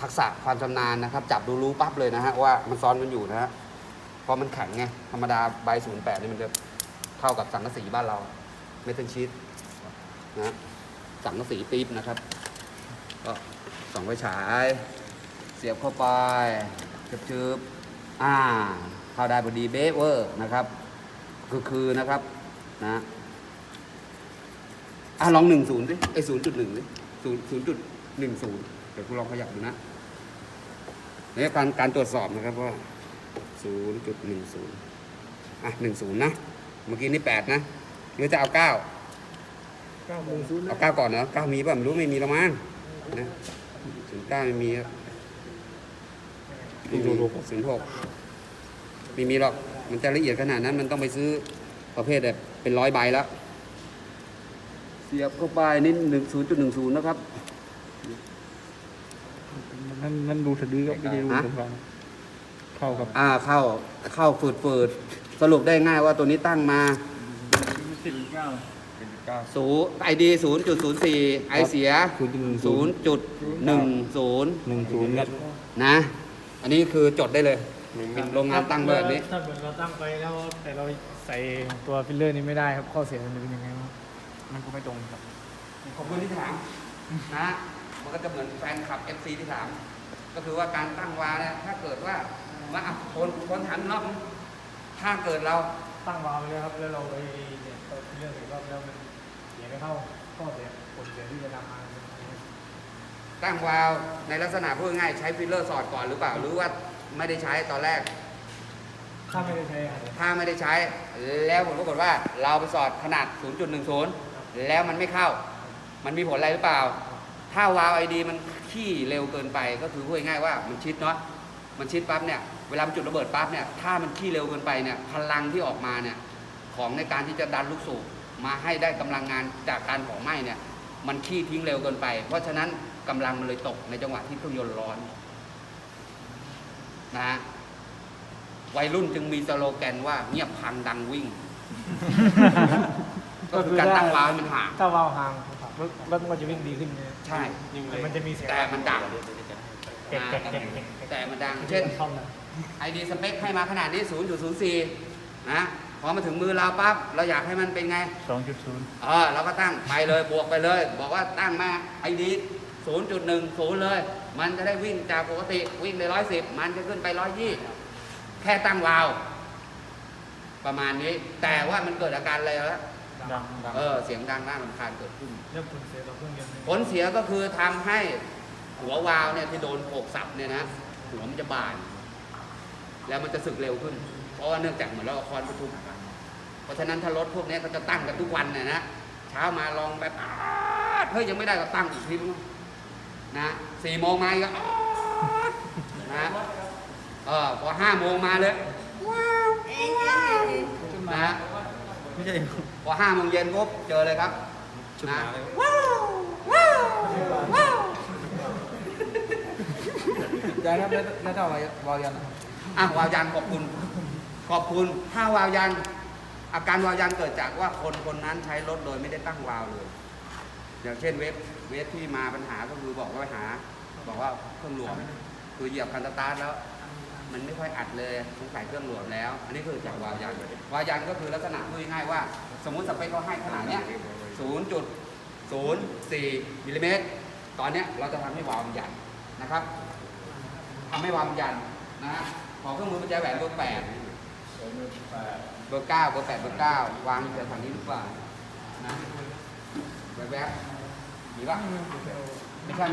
ทักษะความชำนาญนะครับ จับดูรู้ปั๊บเลยนะฮะว่ามันซ้อนกันอยู่นะฮะเพราะมันแข็งไงธรรมดาใบศูนย์แปดนี่มันจะเท่ากับสังกะสีบ้านเราเมทัลชีตนะฮะสังกะสีปี๊บนะครับก็ส่องไฟฉาย เสียบเข้าไปชืบๆอ่าเข้าได้พอดีเบเวอร์นะครับ คือคือนะครับนะอะลองหนึ่งศูนย์สิไอศูนย์จุดหนึ่งสิศูนย์ศูนย์จุดหนึ่งศูนย์ ดี๋ยวคุณลองขยับดูนะเนี่ยการการตรวจสอบนะครับว่าศูนย์จุดหนึ่งศูนย์อะหนึ่งศูนย์นะ เมื่อกี้นี่แปดนะหรือจะเอาเก้าเก้าโมงศูนย์นะเอาเก้าก่อนเนาะเก้ามีป่ะไม่รู้ไม่มีแล้วมั้งนะศูนย์เก้าไม่มีครับไม่มีศูนย์หกไม่มีหรอกมันจะละเอียดขนาดนั้น มันต้องไปซื้อประเภทแบบเป็นร้อยใบแล้ว เสียบเข้าไปนี่หนึ่งศูนย์จุดหนึ่งศูนย์นะครับ นั่นนั่นดูสะดือครับไม่ได้ดูฮะตรงกลางเข้ากับอ่าเข้าเข้าฝืดฝืดสรุปได้ง่ายว่าตัวนี้ตั้งมาสิบเก้าสิบเก้าศูนย์ไอดีศูนย์จุดศูนย์สี่ไอเสียศูนย์จุดหนึ่งศูศูนนย์ย์จุดหนึ่งศูนย์หนึ่งศูนย์ครับนะ อันนี้คือจดได้เลยโรงงานตั้งไว้แบบนี้ ถ้าเหมือนเราตั้งไปแล้วแต่เราใส่ตัวฟิลเลอร์นี้ไม่ได้ครับข้อเสียมันจะเป็นยังไงครับมันก็ไม่ตรงครับขอบคุณที่ถามนะ มันก็จะเหมือนแฟนคลับ FC ที่ถาม ก็คือว่าการตั้งวาเนี่ยถ้าเกิดว่าว่าอะคนคนถามรอบนึงถ้าเกิดเราตั้งวาล์วไปเลยครับแล้วเราไปเนี่ยตัวฟิลเลอร์อีกรอบแล้วมันเสียไม่เข้าข้อเสียผลเสียที่จะนำมาเป็นยังไงตั้งวาล์วในลักษณะพูดง่ายๆใช้ฟิลเลอร์สอดก่อนหรือเปล่าหรือว่าไม่ได้ใช้ตอนแรก ถ้าไม่ได้ใช้ครับถ้าไม่ได้ใช้ แล้วผลปรากฏว่าเราไปสอดขนาด 0.10 แล้วมันไม่เข้า มันมีผลอะไรหรือเปล่า ถ้าวาล์วไอดีมันขี้เร็วเกินไปก็คือพูดง่ายๆว่ามันชิดเนาะมันชิดปั๊บเนี่ยเวลามันจุดระเบิดปั๊บเนี่ยถ้ามันขี้เร็วเกินไปเนี่ยพลังที่ออกมาเนี่ยของในการที่จะดันลูกสูบมาให้ได้กำลังงานจากการเผาไหม้เนี่ยมันขี้ทิ้งเร็วเกินไป เพราะฉะนั้นกำลังมันเลยตกในจังหวะที่เครื่องยนต์ร้อนนะฮะวัยรุ่นจึงมีสโลแกนว่าเงียบพังดังวิ่ง ก็คือการตั้งวาล์วให้มันห่างถ้าวาล์วห่างค รับรถรถมันก็จะวิ่งดีขึ้นเนี่ยใช่แต่มันจะมีเสียงแต่มันดังเก็บเก็บเก็บเก็บแต่มันดังเช่นท่อมนะไอดีสเปคให้มาขนาดนี้ 0.04 นะ พอมาถึงมือเราปั๊บ เราอยากให้มันเป็นไง สองจุดศูนย์เออเราก็ตั้งไปเลยบวกไปเลย บอกว่าตั้งมาไอดี0.10 เลย มันจะได้วิ่งจากปกติวิ่งได้110 มันจะขึ้นไป 120 แค่ตั้งวาล์วประมาณนี้ แต่ว่ามันเกิดอาการอะไรแล้ว ดังดังเออเสียงดังน่ารำคาญเกิดขึ้นเรื่องผลเสียต่อเครื่องยนต์เลยผลเสียก็คือทำให้หัววาล์วเนี่ยที่โดนโขกสับเนี่ยนะหัวมันจะบาน แล้วมันจะสึกเร็วขึ้น เพราะว่าเนื่องจากเหมือนเราเอาคอนประทุมเพราะฉะนั้นถ้ารถพวกเนี้ยเขาจะตั้งกันทุกวันเนี่ยนะเช้ามาลองแบบอาดเฮ้ยยังไม่ได้ก็ตั้งอีกทีนึงนะสี่โมงมาอีก็อาดนะเออพอห้าโมงมาเลยว้าวว้าวนะ ไม่ใช่พอห้าโมงเย็นปุ๊บเจอเลยครับชุดนะมาเลยว้าวว้าวว้าวยายครับแล้วแล้วเท่าไหร่วายันอะวาวยันขอบคุณ ขอบคุณถ้าวาวยัน อาการวาวยันเกิดจากว่าคนคนนั้นใช้รถโดยไม่ได้ตั้งวาล์วเลย อย่างเช่นเว็บเว็บที่มาปัญหาก็คือบอกว่าไปหา บอกว่าเครื่องหลวมคือเหยียบคันสตาร์ทแล้ว มันไม่ค่อยอัดเลยสงสัยเครื่องหลวมแล้ว อันนี้คือจากวาล์วยัน วาล์วยันก็คือลักษณะพูดง่ายๆว่า สมมุติสเปคเขาให้ขนาดเนี้ย0.04มิลลิเมตร ตอนเนี้ยเราจะทำให้วาล์วมันยันนะครับทำให้วาล์วมันยันนะฮะขอเครื่องมือปัจจัยแหวนเบอร์แปดเบอร์เก้าเบอร์แปดเบอร์เก้าวางอยู่แถวๆนี้หรือเปล่านะแวบๆมีป่ะไม่ใช่